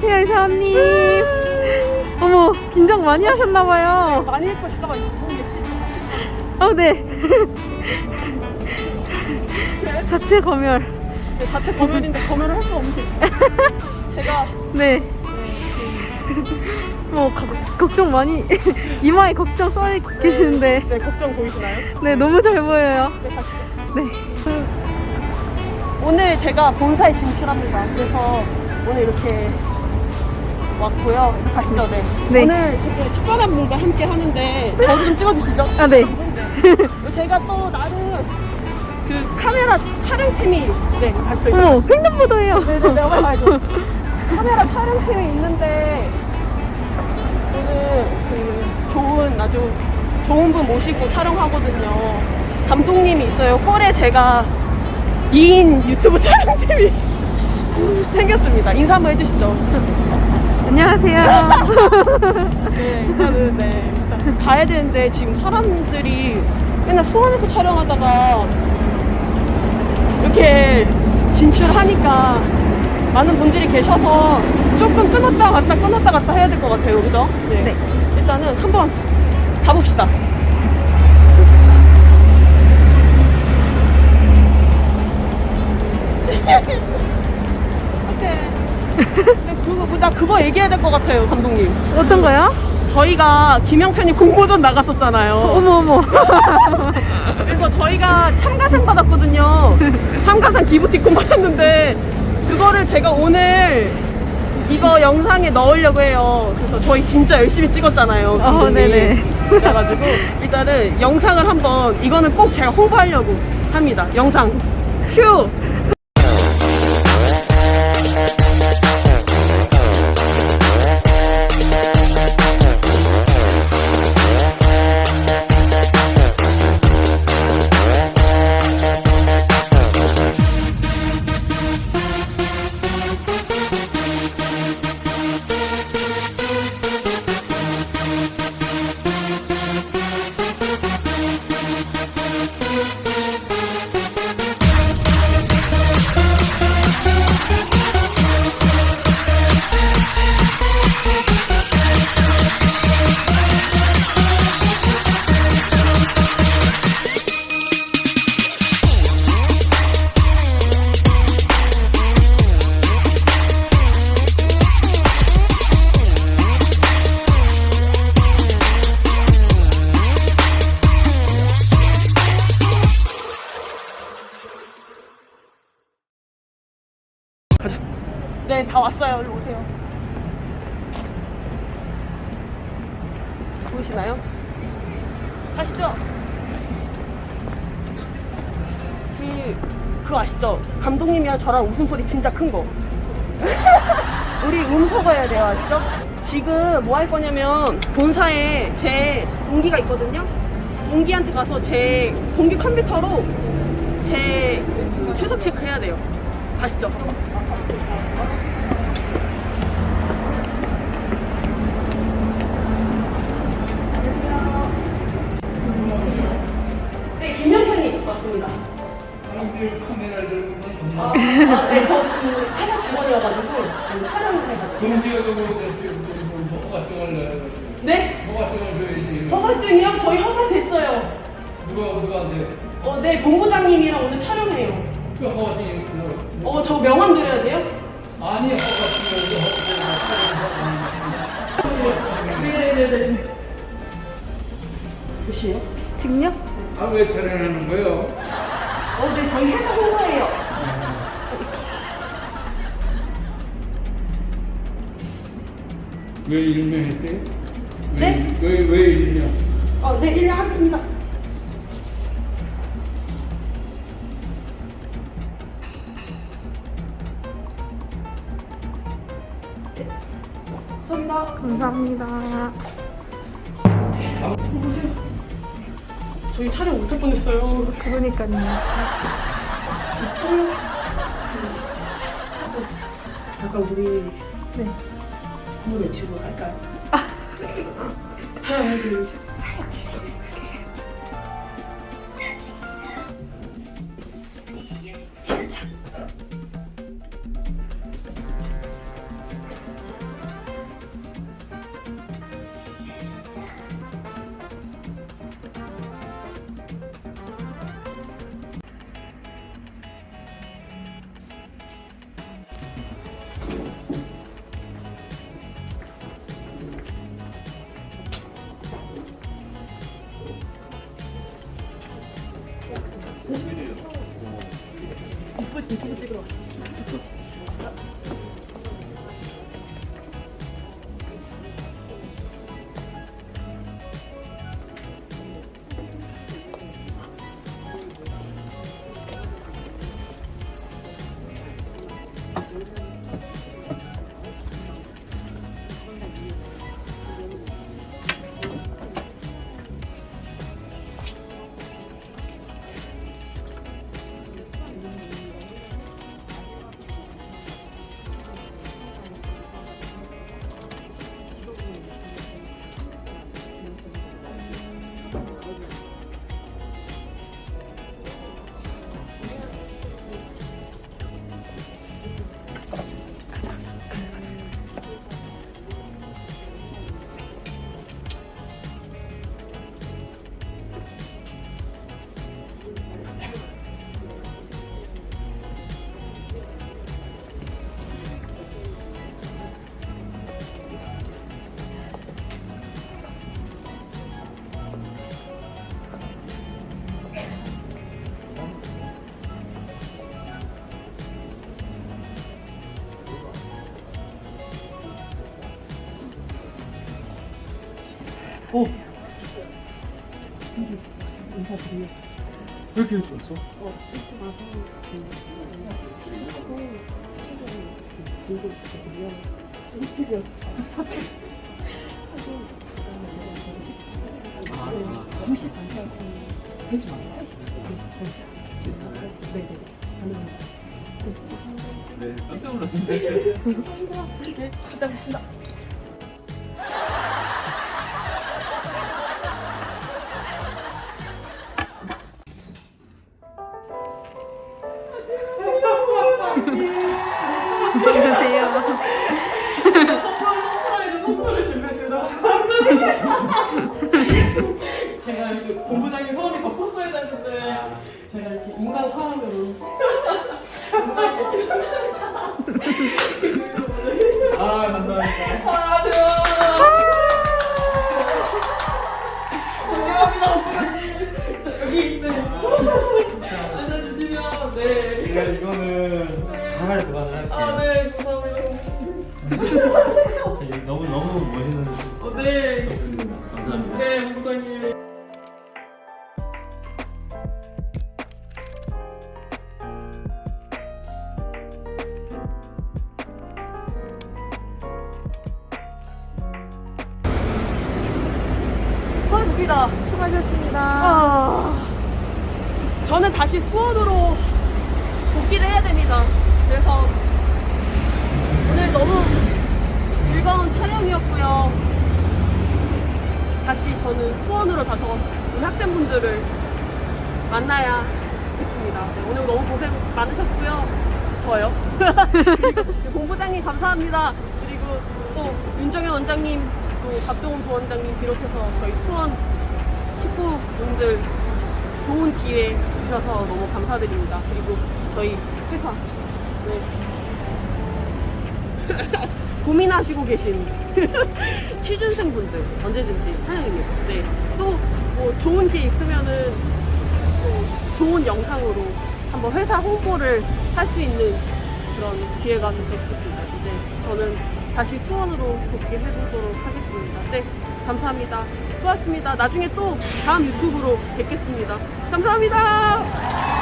안녕하세요, 이사원님. 어머, 긴장 많이 하셨나봐요. 많이 했고 잠깐만 이거 보는 게 씨. 어, 네. 자체 검열. 네, 자체 검열인데 검열을 할 수 없는 제가 네. 뭐, 거- 걱정 많이, 이마에 걱정 써 계시는데. 네 걱정 보이시나요? 네, 너무 잘 보여요. 네 가시죠. 네. 그 오늘 제가 본사에 진출합니다. 그래서 오늘 이렇게 왔고요. 가시죠, 네. 네. 오늘 되게 특별한 분과 함께 하는데 저를 좀 찍어주시죠. 아, 네. 제가 또 나름 그 카메라 촬영팀이 네 가시죠. 어머, 횡단보도예요. 네 네 내가 말죠. 카메라 촬영팀이 있는데 오늘 그 좋은 아주 좋은 분 모시고 촬영하거든요. 감독님이 있어요. 꼴에 제가 2인 유튜브 촬영팀이 생겼습니다. 인사 한번 해주시죠. 안녕하세요. 네, 일단은 네, 일단 가야 되는데 지금 사람들이 맨날 수원에서 촬영하다가 이렇게 진출하니까 많은 분들이 계셔서 조금 끊었다 갔다 끊었다 갔다 해야 될 것 같아요, 그죠? 네. 일단은 한번 가봅시다. 네, 그거, 나 그거 얘기해야 될 것 같아요, 감독님. 어떤 거요? 저희가 김영편이 공모전 나갔었잖아요. 어머, 어머. 그래서 저희가 참가상 받았거든요. 참가상 기부티콘 받았는데 그거를 제가 오늘 이거 영상에 넣으려고 해요. 그래서 저희 진짜 열심히 찍었잖아요. 어, 감독님. 네네. 그래가지고 일단은 영상을 한번 이거는 꼭 제가 홍보하려고 합니다. 영상 큐. 가자. 보이시나요? 가시죠. 그, 그거 아시죠? 감독님이랑 저랑 웃음소리 진짜 큰 거. 우리 음소거 해야 돼요, 아시죠? 지금 뭐 할 거냐면, 본사에 제 동기가 있거든요? 동기한테 가서 제 동기 컴퓨터로 제 출석 체크 해야 돼요. 가시죠. 아, 네, 저그 회사 직원이어가지고 그 촬영을 해가지고. 동지가 뭐 뭐가 정할래? 네? 뭐가 정해줘야지. 허가증이요? 저희 허가 됐어요. 누가 누가 안 돼? 어, 네, 본부장님이랑 오늘 촬영해요. 그 허가증이 뭐? 어, 저 명함 드려야 돼요? 아니 허가증이 네네네. 몇시에요? 지금요? 아왜 촬영하는 거예요? 어, 네, 저희 회사 홍보예요. 왜 일명했어요? 네? 왜 왜 일명? 어, 네, 1년 하겠습니다. 네. 감사합니다. 감사합니다. 보세요. 저희 촬영 못할 뻔했어요. 그러니까요. 약간 우리 네. 구호 외치고 할까요? 하나, 둘, 셋. 어? 인사드리려. 왜 이렇게 일찍 왔어? 어, 잊지 마세요. 그, 들고 있거든요. 인테리어. 아, 2시 반까지. 3시 반. 네, 네. 가능합니다. 네, 깜짝 놀랐는데. 네, 기다립니다. 안녕하세요. 제가 이렇게 인간 화환으로 아, 감사합니다. 아 좋아. 존경합니다. 자, 여기 있네. 앉아주시면 네. 제가 이거는 잘 보관을 할게요. 아네 감사합니다. 되게 너무 너무 멋있는 어, 네. 감사합니다. 네 본부장님. 수고하셨습니다. 수고하셨습니다. 아, 저는 다시 수원으로 복귀를 해야 됩니다. 그래서 오늘 너무 즐거운 촬영이었고요. 다시 저는 수원으로 가서 우리 학생분들을 만나야 겠습니다. 네, 오늘 너무 고생 많으셨고요. 저요. 본부장님 감사합니다. 그리고 또 윤정현 원장님, 또 박종훈 부원장님 비롯해서 저희 수원 식구분들 좋은 기회 주셔서 너무 감사드립니다. 그리고 저희 회사 네. 고민하시고 계신 취준생 분들 언제든지 환영입니다. 네. 또 뭐 좋은 기회 있으면은 또 좋은 영상으로 한번 회사 홍보를 할 수 있는 그런 기회가 됐으면 좋겠습니다. 이제 저는 다시 수원으로 복귀해보도록 하겠습니다. 네, 감사합니다. 수고하셨습니다. 나중에 또 다음 유튜브로 뵙겠습니다. 감사합니다.